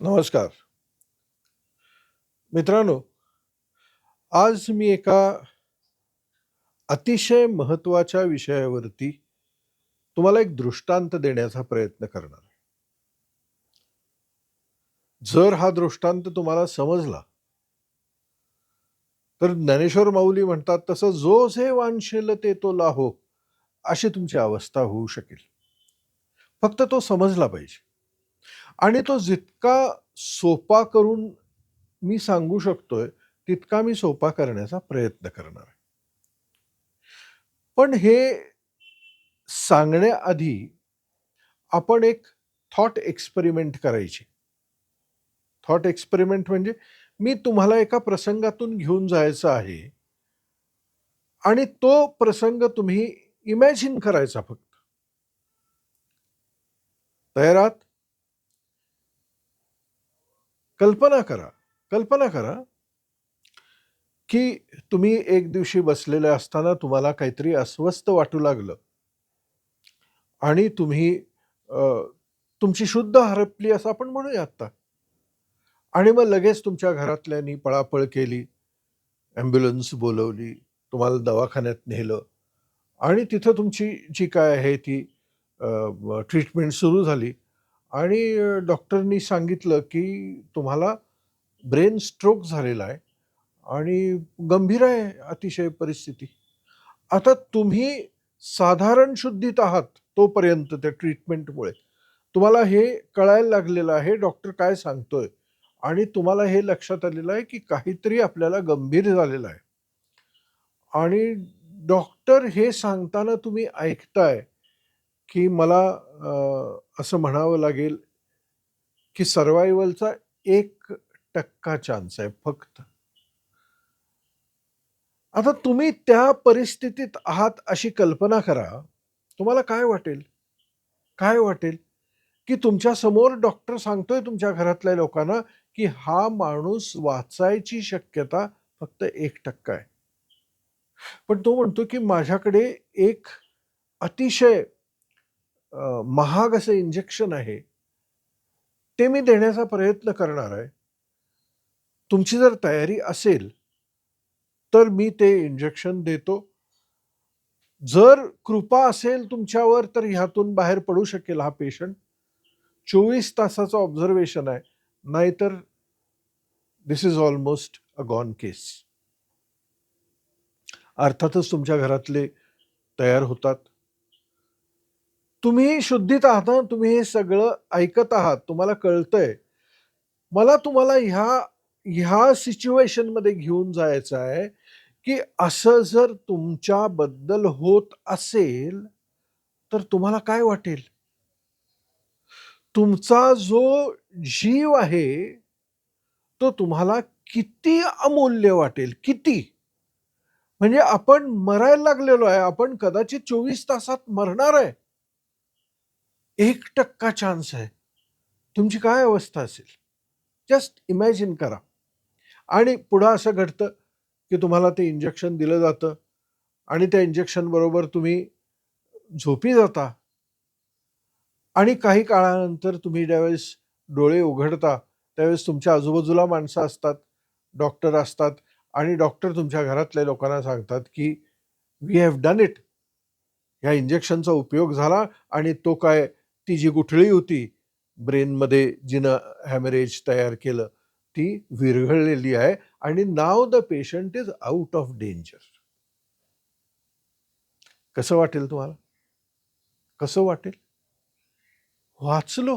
नमस्कार. मित्रांनो आज मी एका अतिशय महत्त्वाच्या विषयावरती तुम्हाला एक दृष्टांत देण्याचा प्रयत्न करणार आहे. जर हा दृष्टांत तुम्हाला समजला तर ज्ञानेश्वर माऊली म्हणतात तसं जो जे वांशेल ते तो लाहो अशी तुमची अवस्था होऊ शकेल. फक्त तो समजला पाहिजे. आणि तो जितका सोपा करून मी सांगू शकतोय तितका मी सोपा करण्याचा प्रयत्न करणार आहे. पण हे सांगण्याआधी आपण एक थॉट एक्सपेरिमेंट करायची. थॉट एक्सपेरिमेंट म्हणजे मी तुम्हाला एका प्रसंगातून घेऊन जायचं आहे आणि तो प्रसंग तुम्ही इमॅजिन करायचा फक्त. तयारात कल्पना करा कल्पना करा की तुम्ही एक दिवशी बसलेले असताना तुम्हाला काहीतरी अस्वस्थ वाटू लागलं. आणि तुम्ही तुमची शुद्ध हरपली असं आपण म्हणूया आता आणि मग लगेच तुमच्या घरातल्यांनी पळापळ केली ॲम्ब्युलन्स बोलवली तुम्हाला दवाखान्यात नेलं आणि तिथं तुमची जी काय आहे ती ट्रीटमेंट सुरू झाली. आणि डॉक्टरनी सांगितलं की तुम्हाला ब्रेन स्ट्रोक झालेला आहे आणि गंभीर आहे अतिशय परिस्थिती. आता तुम्ही साधारण शुद्धीत आहात तोपर्यंत त्या ट्रीटमेंटमुळे. तुम्हाला हे कळायला लागलेलं आहे डॉक्टर काय सांगतोय आणि तुम्हाला हे लक्षात आलेलं आहे की काहीतरी आपल्याला गंभीर झालेलं आहे. आणि डॉक्टर हे सांगताना तुम्ही ऐकताय की मला अ, असं म्हणावं लागेल की सर्वायवलचा एक टक्का चान्स आहे फक्त. आता तुम्ही त्या परिस्थितीत आहात अशी कल्पना करा. तुम्हाला काय वाटेल? काय वाटेल? की तुमच्यासमोर डॉक्टर सांगतोय तुमच्या घरातल्या लोकांना की हा माणूस वाचायची शक्यता फक्त एक टक्का आहे. पण तो म्हणतो की माझ्याकडे एक अतिशय महाग असं इंजेक्शन आहे ते मी देण्याचा प्रयत्न करणार आहे. तुमची जर तयारी असेल तर मी ते इंजेक्शन देतो. जर कृपा असेल तुमच्यावर तर ह्यातून बाहेर पडू शकेल हा पेशंट चोवीस तासाचं ऑब्झर्वेशन आहे नाहीतर this is almost a gone case अर्थातच तुमच्या घरातले तयार होतात. तुम्ही शुद्धीत आहात तुम्ही हे सगळं ऐकत आहात तुम्हाला कळतंय. मला तुम्हाला ह्या ह्या सिच्युएशनमध्ये घेऊन जायचं आहे की असं जर तुमच्याबद्दल होत असेल तर तुम्हाला काय वाटेल? तुमचा जो जीव आहे तो तुम्हाला किती अमूल्य वाटेल? किती? म्हणजे आपण मरायला लागलेलो आहे आपण कदाचित चोवीस तासात मरणार आहे. एक टक्का चान्स आहे. तुमची काय अवस्था असेल? जस्ट इमॅजिन करा. आणि पुढं असं घडतं की तुम्हाला ते इंजेक्शन दिलं जातं आणि त्या इंजेक्शनबरोबर तुम्ही झोपी जाता. आणि काही काळानंतर तुम्ही ज्यावेळेस डोळे उघडता त्यावेळेस तुमच्या आजूबाजूला माणसं असतात डॉक्टर असतात आणि डॉक्टर तुमच्या घरातल्या लोकांना सांगतात की वी हॅव डन इट ह्या इंजेक्शनचा उपयोग झाला आणि तो काय ती जी गुठळी होती ब्रेनमध्ये जिनं हॅमरेज तयार केलं ती विरघळलेली आहे आणि नाव the patient is out of danger कसं वाटेल तुम्हाला? कसं वाटेल? वाचलो.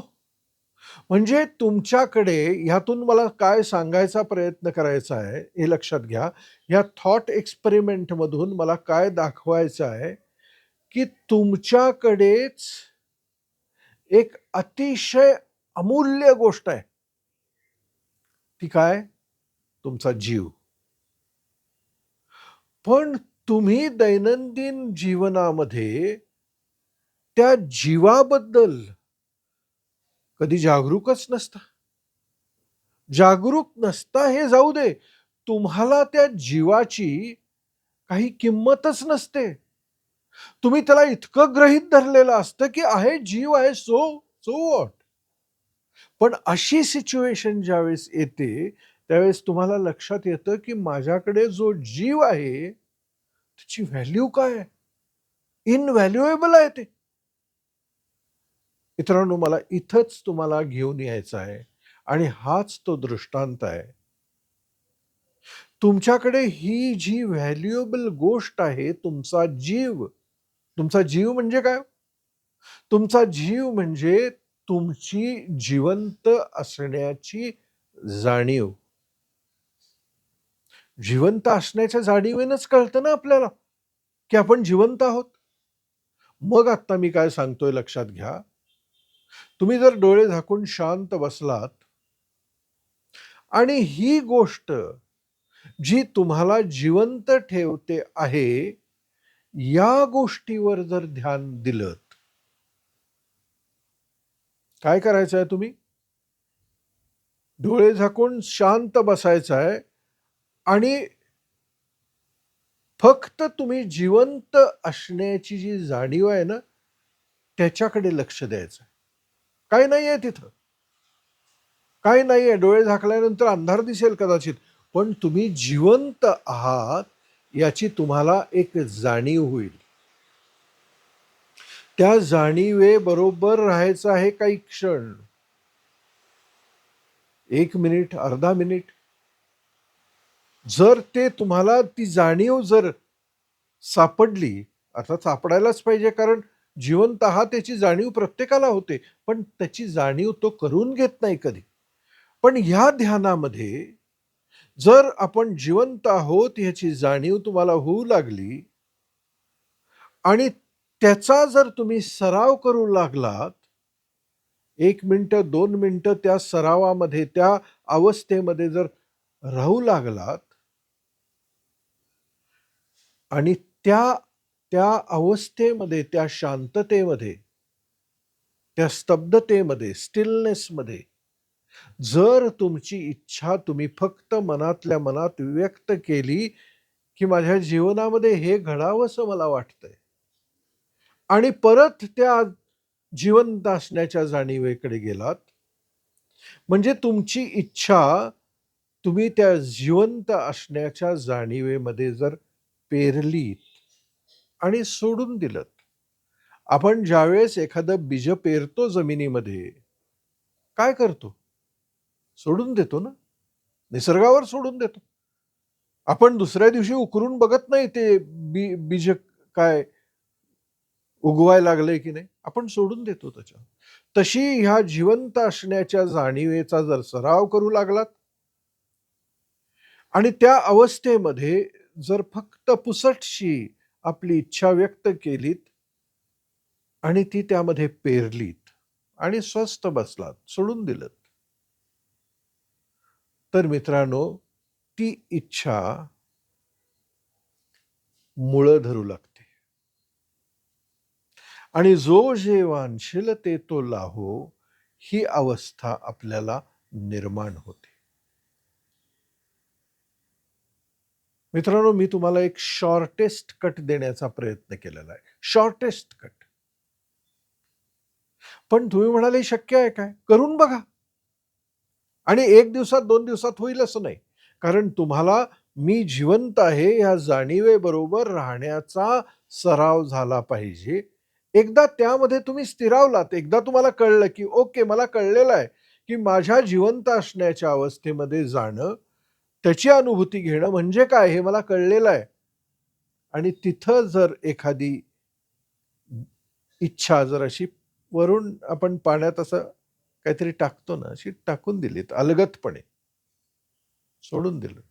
म्हणजे तुमच्याकडे ह्यातून मला काय सांगायचा प्रयत्न करायचा आहे हे लक्षात घ्या. या थॉट एक्सपेरिमेंटमधून मला काय दाखवायचं आहे की तुमच्याकडेच एक अतिशय अमूल्य गोष्ट आहे. ती काय? तुमचा जीव. पण तुम्ही दैनंदिन जीवनामध्ये त्या जीवाबद्दल कधी जागरूकच नसता. जागरूक नसता हे जाऊ दे. तुम्हाला त्या जीवाची काही किंमतच नसते. तुम्ही त्याला इतकं ग्रहित धरलेलं असतं की आहे जीव आहे सो सो वॉट पण अशी सिच्युएशन ज्यावेळेस येते त्यावेळेस तुम्हाला लक्षात येतं की माझ्याकडे जो जीव आहे त्याची व्हॅल्यू काय आहे? इनव्हॅल्युएबल आहे ते. मित्रांनो मला इथंच तुम्हाला घेऊन यायचं आहे आणि हाच तो दृष्टांत आहे. तुमच्याकडे ही जी व्हॅल्युएबल गोष्ट आहे तुमचा जीव तुमचा जीव म्हणजे काय? तुमचा जीव म्हणजे तुमची जिवंत असण्याची जाणीव. जिवंत असण्याच्या जाणीवेनच कळतं ना आपल्याला की आपण जिवंत आहोत. मग आत्ता मी काय सांगतोय लक्षात घ्या. तुम्ही जर डोळे झाकून शांत बसलात आणि ही गोष्ट जी तुम्हाला जिवंत ठेवते आहे या गोष्टीवर जर ध्यान दिलं काय करायचं आहे तुम्ही? डोळे झाकून शांत बसायचं आहे आणि फक्त तुम्ही जिवंत असण्याची जी जाणीव आहे ना त्याच्याकडे लक्ष द्यायचं काय नाही आहे तिथं. काय नाही आहे डोळे झाकल्यानंतर अंधार दिसेल कदाचित पण तुम्ही जिवंत आहात याची तुम्हाला एक जाणीव होईल. त्या जाणीवे बरोबर राहायचं आहे काही क्षण. एक मिनिट अर्धा मिनिट. जर ते तुम्हाला ती जाणीव जर सापडली अर्थात सापडायलाच पाहिजे कारण जिवंत हा त्याची जाणीव प्रत्येकाला होते पण त्याची जाणीव तो करून घेत नाही कधी. पण ह्या ध्यानामध्ये जर आपण जिवंत आहोत ह्याची जाणीव तुम्हाला होऊ लागली आणि त्याचा जर तुम्ही सराव करू लागलात एक मिनटं दोन मिनटं त्या सरावामध्ये त्या अवस्थेमध्ये जर राहू लागलात आणि त्या त्या अवस्थेमध्ये त्या शांततेमध्ये त्या स्तब्धतेमध्ये स्टिलनेसमध्ये जर तुमची इच्छा तुम्ही फक्त मनातल्या मनात व्यक्त केली की माझ्या जीवनामध्ये हे घडावंसं मला वाटतंय. आणि परत त्या जिवंत असण्याच्या जाणीवेकडे गेलात म्हणजे तुमची इच्छा तुम्ही त्या जिवंत असण्याच्या जाणीवेमध्ये जर पेरलीत आणि सोडून दिलं आपण ज्यावेळेस एखादं बीज पेरतो जमिनीमध्ये काय करतो? सोडून देतो ना. निसर्गावर सोडून देतो. आपण दुसऱ्या दिवशी उकरून बघत नाही ते बी बीज काय उगवाय लागले की नाही. आपण सोडून देतो त्याच्या तशी ह्या जिवंत असण्याच्या जाणीवेचा जर सराव करू लागलात आणि त्या अवस्थेमध्ये जर फक्त पुसटशी आपली इच्छा व्यक्त केलीत आणि ती त्यामध्ये पेरलीत आणि स्वस्थ बसलात सोडून दिलं तर मित्रांनो ती इच्छा मुळं धरू लागते. आणि जो जे ते तो लाहो ही अवस्था आपल्याला निर्माण होते. मित्रांनो मी तुम्हाला एक शॉर्टेस्ट कट देण्याचा प्रयत्न केलेला आहे. शॉर्टेस्ट कट पण तुम्ही म्हणाले शक्य आहे काय? करून बघा. आणि एक दिवसात दोन दिवसात होईल असं नाही. कारण तुम्हाला मी जिवंत आहे ह्या जाणीवेबरोबर राहण्याचा सराव झाला पाहिजे. एकदा त्यामध्ये तुम्ही स्थिरावलात एकदा तुम्हाला कळलं की ओके मला कळलेलं आहे की माझ्या जिवंत असण्याच्या अवस्थेमध्ये जाणं त्याची अनुभूती घेणं म्हणजे काय हे मला कळलेलं आहे. आणि तिथं जर एखादी इच्छा जर अशी वरून आपण पाण्यात असं काहीतरी टाकतो ना अशी टाकून दिलीत अलगतपणे सोडून दिलं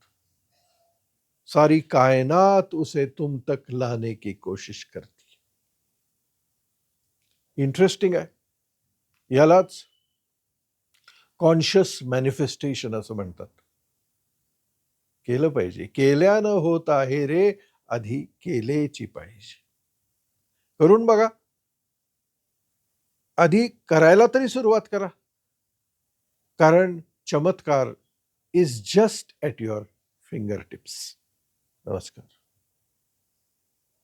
सारी कायनात उसे तुम तक लाने की कोशिश करती. इंटरेस्टिंग आहे. यालाच कॉन्शियस मॅनिफेस्टेशन असं म्हणतात. केलं पाहिजे. केल्यानं होत आहे रे आधी केलेची पाहिजे. करून बघा. आधी करायला तरी सुरुवात करा. कारण चमत्कार is just at your fingertips नमस्कार.